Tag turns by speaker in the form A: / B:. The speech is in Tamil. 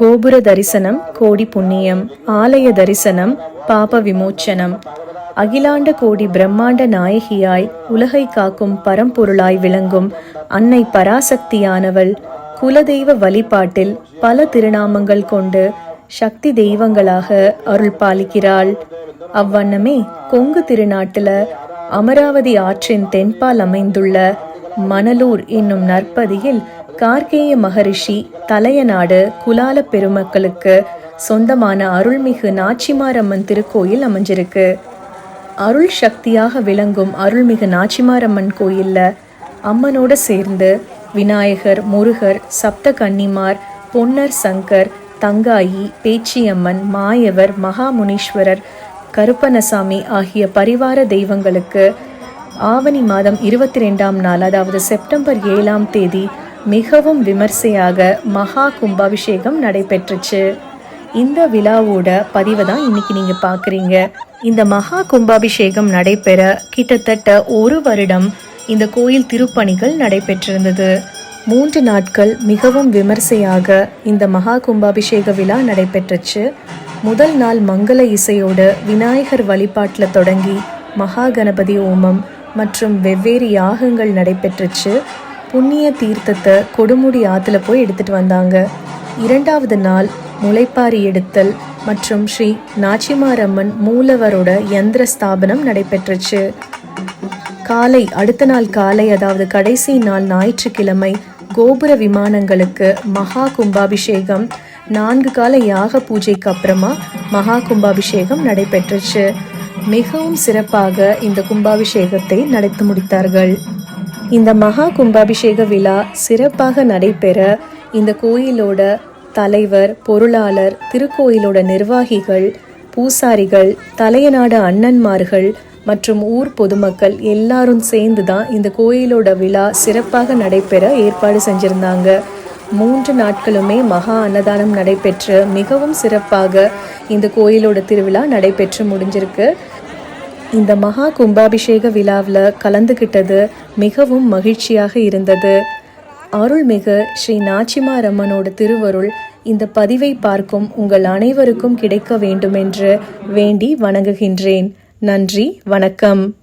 A: கோபுர தரிசனம் கோடி புண்ணியம் ஆலய தரிசனம் பாப விமோச்சனம். அகிலாண்ட கோடி பிரம்மாண்ட நாயகியாய் உலகை காக்கும் பரம்பொருளாய் விளங்கும் அன்னை பராசக்தியானவள் குலதெய்வ வழிபாட்டில் பல திருநாமங்கள் கொண்டு சக்தி தெய்வங்களாக அருள் பாலிக்கிறாள். அவ்வண்ணமே கொங்கு திருநாட்டுல அமராவதி ஆற்றின் தென்பால் அமைந்துள்ள மணலூர் என்னும் நற்பதியில் கார்கேய மகரிஷி தலையநாடு குலால பெருமக்களுக்கு சொந்தமான அருள்மிகு நாச்சிமாரம்மன் திருக்கோயில் அமைஞ்சிருக்கு. அருள் சக்தியாக விளங்கும் அருள்மிகு நாச்சிமாரம்மன் கோயில்ல அம்மனோடு சேர்ந்து விநாயகர் முருகர் சப்த கன்னிமார் பொன்னர் சங்கர் தங்காயி பேச்சியம்மன் மாயவர் மகாமுனீஸ்வரர் கருப்பணசாமி ஆகிய பரிவார தெய்வங்களுக்கு ஆவணி மாதம் இருபத்தி ரெண்டாம் நாள் அதாவது செப்டம்பர் ஏழாம் தேதி மிகவும் விமர்சையாக மகா கும்பாபிஷேகம் நடைபெற்றுச்சு. இந்த விழாவோட பதிவை தான் இன்னைக்கு நீங்கள் பார்க்குறீங்க இந்த மகா கும்பாபிஷேகம் நடைபெற கிட்டத்தட்ட ஒரு வருடம் இந்த கோயில் திருப்பணிகள் நடைபெற்றிருந்தது. மூன்று நாட்கள் மிகவும் விமர்சையாக இந்த மகா கும்பாபிஷேக விழா நடைபெற்றுச்சு. முதல் நாள் மங்கள இசையோடு விநாயகர் வழிபாட்டில் தொடங்கி மகா கணபதி ஓமம் மற்றும் வெவ்வேறு யாகங்கள் நடைபெற்றுச்சு. புண்ணிய தீர்த்தத்தை கொடுமுடி ஆற்றுல போய் எடுத்துட்டு வந்தாங்க. இரண்டாவது நாள் முளைப்பாரி எடுத்தல் மற்றும் ஸ்ரீ நாச்சிமாரம்மன் மூலவரோட யந்திர ஸ்தாபனம் நடைபெற்றுச்சு. காலை அடுத்த நாள் காலை அதாவது கடைசி நாள் ஞாயிற்றுக்கிழமை கோபுர விமானங்களுக்கு மகா கும்பாபிஷேகம் நான்கு கால யாக பூஜைக்கு அப்புறமா மகா கும்பாபிஷேகம் நடைபெற்றுச்சு. மிகவும் சிறப்பாக இந்த கும்பாபிஷேகத்தை நடத்தி முடித்தார்கள். இந்த மகா கும்பாபிஷேக விழா சிறப்பாக நடைபெற இந்த கோயிலோட தலைவர் பொருளாளர் திருக்கோயிலோட நிர்வாகிகள் பூசாரிகள் தலையநாடு அண்ணன்மார்கள் மற்றும் ஊர் பொதுமக்கள் எல்லாரும் சேர்ந்து தான் இந்த கோயிலோட விழா சிறப்பாக நடைபெற ஏற்பாடு செஞ்சுருந்தாங்க. மூன்று நாட்களுமே மகா அன்னதானம் நடைபெற்று மிகவும் சிறப்பாக இந்த கோயிலோட திருவிழா நடைபெற்று முடிஞ்சிருக்கு. இந்த மகா கும்பாபிஷேக விழாவில் கலந்துக்கிட்டது மிகவும் மகிழ்ச்சியாக இருந்தது. அருள்மிகு ஸ்ரீ நாச்சிமாரம்மனோட திருவருள் இந்த பதிவை பார்க்கும் உங்கள் அனைவருக்கும் கிடைக்க வேண்டுமென்று வேண்டி வணங்குகின்றேன். நன்றி வணக்கம்.